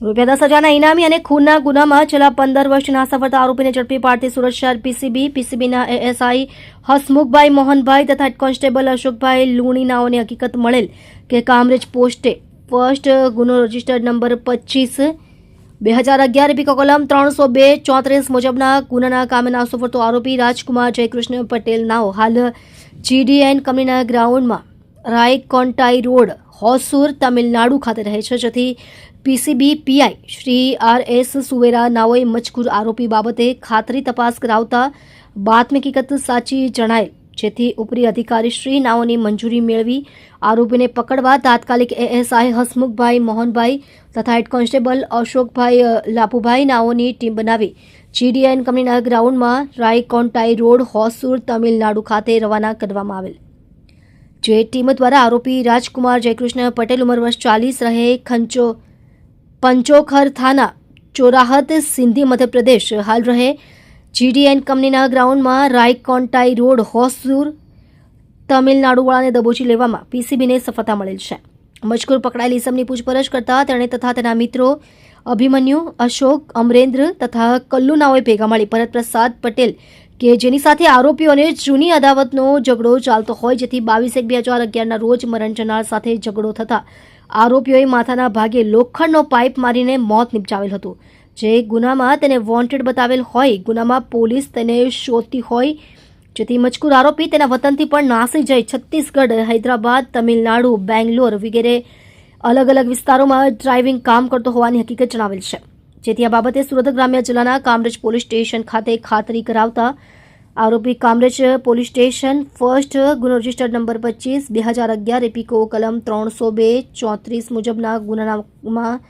રૂપિયા દસ હજારના ઇનામી અને ખૂનના ગુનામાં છેલ્લા પંદર વર્ષના સફળતા આરોપીને ઝડપી પાડતી સુરત શહેર પીસીબી, પીસીબીના એએસઆઈ હસમુખભાઈ મોહનભાઈ તથા હેડ કોન્સ્ટેબલ અશોકભાઈ લુણીનાઓને હકીકત મળેલ કે કામરેજ પોસ્ટે ફર્સ્ટ ગુનો રજિસ્ટર્ડ નંબર પચીસ, બે હજાર અગિયાર પીકો કોલમ ત્રણસો બે ચોત્રીસ મુજબના ગુનાના કામે નાસો આરોપી રાજકુમાર જયકૃષ્ણ પટેલ નાઓ હાલ જીડીએન કંપનીના ગ્રાઉન્ડમાં રાયકોન્ટાઈ રોડ, હોસુર, તમિલનાડુ ખાતે રહે છે, જેથી PCB, PI Shri R S Suvera નાઓએ મજકૂર આરોપી બાબતે ખાતરી તપાસ કરાવતા બાતમી હકીકત સાચી જણાયેલ, જેથી ઉપરી અધિકારી શ્રી નાઓની મંજૂરી મેળવી આરોપીને પકડવા તાત્કાલિક એએસઆઈ હસમુખભાઈ મોહનભાઈ તથા હેડ કોન્સ્ટેબલ અશોકભાઈ લાપુભાઈ નાઓની ટીમ બનાવી જીડીએન કંપનીના ગ્રાઉન્ડમાં રાયકોન્ટાઈ રોડ, હોસુર, તમિલનાડુ ખાતે રવાના કરવામાં આવેલ. જે ટીમ દ્વારા આરોપી રાજકુમાર જયકૃષ્ણ પટેલ ઉંમર વર્ષ ચાલીસ રહે, ખંચો, પંચોખર થાના ચોરાહત સિંધી મધ્યપ્રદેશ હાલ રહે. જીડીએન કંપનીના ગ્રાઉન્ડમાં રાયકોન્ટાઈ રોડ હોસુર, તમિલનાડુવાળાને દબોચી લેવામાં પીસીબીને સફળતા મળેલ છે. મજકૂર પકડાયેલી ઇસમની પૂછપરછ કરતા તેણે તથા તેના મિત્રો અભિમન્યુ, અશોક, અમરેન્દ્ર તથા કલ્લુનાઓએ ભેગા મળી. ભરત પ્રસાદ પટેલ કે જેની સાથે આરોપીઓને જૂની અદાવતનો ઝઘડો ચાલતો હોય, જેથી બાવીસ એક બે હજાર અગિયારના રોજ મરણ જનાર સાથે ઝઘડો થતા આરોપીઓએ માથાના ભાગે લોખંડનો પાઇપ મારીને મોત નિપજાવેલ હતું. જે ગુનામાં તેને વોન્ટેડ બતાવેલ હોય, ગુનામાં પોલીસ તેને શોધતી હોય, જેથી મજકૂર આરોપી તેના વતનથી પણ નાસી જઈ છત્તીસગઢ, હૈદરાબાદ, તમિલનાડુ, બેંગ્લોર વગેરે અલગ અલગ વિસ્તારોમાં ડ્રાઇવિંગ કામ કરતો હોવાની હકીકત જણાવેલ છે. જેથી આ બાબતે સુરત ગ્રામ્ય જિલ્લાના કામરેજ પોલીસ સ્ટેશન ખાતે ખાતરી કરાવતા આરોપી કામરેજ પોલીસ સ્ટેશન ફર્સ્ટ ગુનો રજિસ્ટર્ડ નંબર પચીસ, બે હજાર અગિયાર, એપિકો કલમ ત્રણસો બે, ચોત્રીસ મુજબના ગુનામાં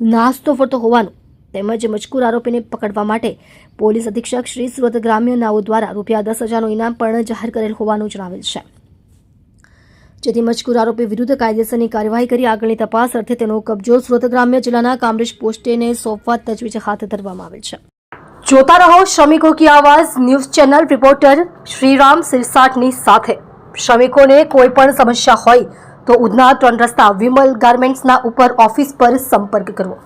નાસ્તો ફરતો હોવાનું તેમજ મજકૂર આરોપીને પકડવા માટે પોલીસ અધિક્ષક શ્રી સુરત ગ્રામ્ય નાઓ દ્વારા રૂપિયા દસ હજારનું ઇનામ પણ જાહેર કરેલ હોવાનું જણાવેલ છે. જેથી મજકૂર આરોપી વિરુદ્ધ કાયદેસરની કાર્યવાહી કરી આગળની તપાસ અર્થે તેનો કબજો સુરત ગ્રામ્ય જિલ્લાના કામરેજ પોસ્ટેને સોંપવા તજવીજ હાથ ધરવામાં આવેલ છે. જોતા રહો શ્રમિકો કી આવાજ ન્યૂઝ ચેનલ રિપોર્ટર શ્રીરામ સિરસાટની સાથે. શ્રમિકોને કોઈ પણ સમસ્યા હોય તો ઉધના ત્રણ રસ્તા વિમલ ગાર્મેન્ટ્સના ઉપર ઓફિસ પર સંપર્ક કરવો.